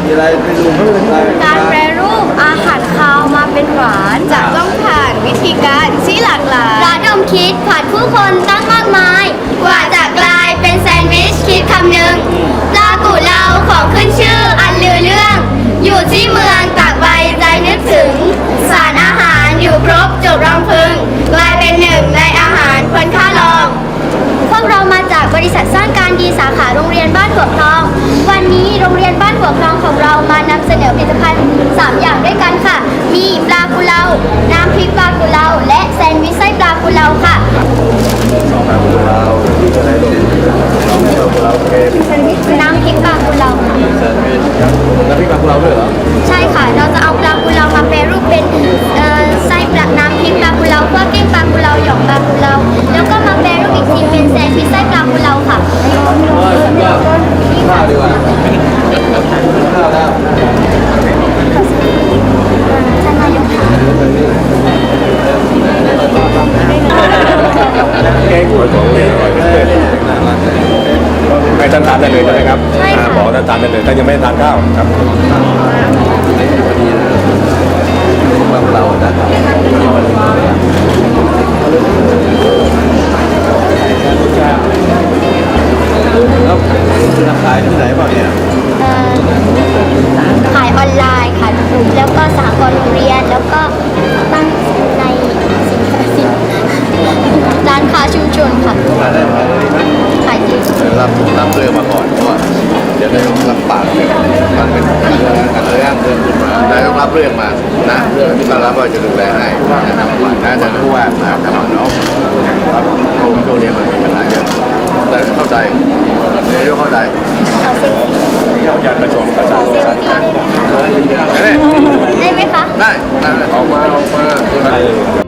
มีอะไรไปดูการแปรรูปอาหารคาวมาเป็นหวานจะต้องผ่านวิธีการที่หลากหลายรัดมคิดผ่านผู้คนตั้งมากมาย กว่าจะกลายเป็นแซนด์วิชคิดคำหนึ่งลากูเราของขึ้นชื่ออันลือเรื่อง อยู่ที่เมืองตากใบใจนึกถึง สารอาหารอยู่ครบจบรองพึง กลายเป็นหนึ่งในอาหารคนค่าลอง พวกเรามาจากบริษัทสร้างการดีสาขาโรงเรียนบ้านหัวคลอง วันนี้โรง เรามานำเสนอผลิตภัณฑ์ 3 อย่างด้วยกันค่ะ มีปลากุเลา น้ำพริกปลากุเลา และแซนด์วิชไส้ปลากุเลาค่ะเราที่อะไรเราเกมน้ำพริกปลากุเลาแซนด์วิชแล้วพี่ปลาเราด้วยเหรอ ได้เลยใช่ไหมครับใช่ค่ะ อ่าบอกท่านทานได้เลยท่านยังไม่ได้ทานข้าวครับปลาเรานะแล้วจะขายที่ไหนบ้างเนี่ย เอ่อขายออนไลน์ค่ะแล้วก็สหกรณ์โรงเรียน รับเรือมาก่อนเพราะว่เดี๋ยวได้รับปากเนยมันเป็นการเรื่องการเรื่องเรื่องขึ้นมาได้ต้องรับเรื่องมานะเรื่องที่ตอนรับเราจะดูแลให้นะครับน่าจะผู้ว่ามาทำน้องครับโครงช่วงนี้มันมีปัญหาเยอะแต่เข้าใจเรื่องเข้าใจเราอยากประชมประชาชนได้ไหมคะได้ออกมาออกมาอะไ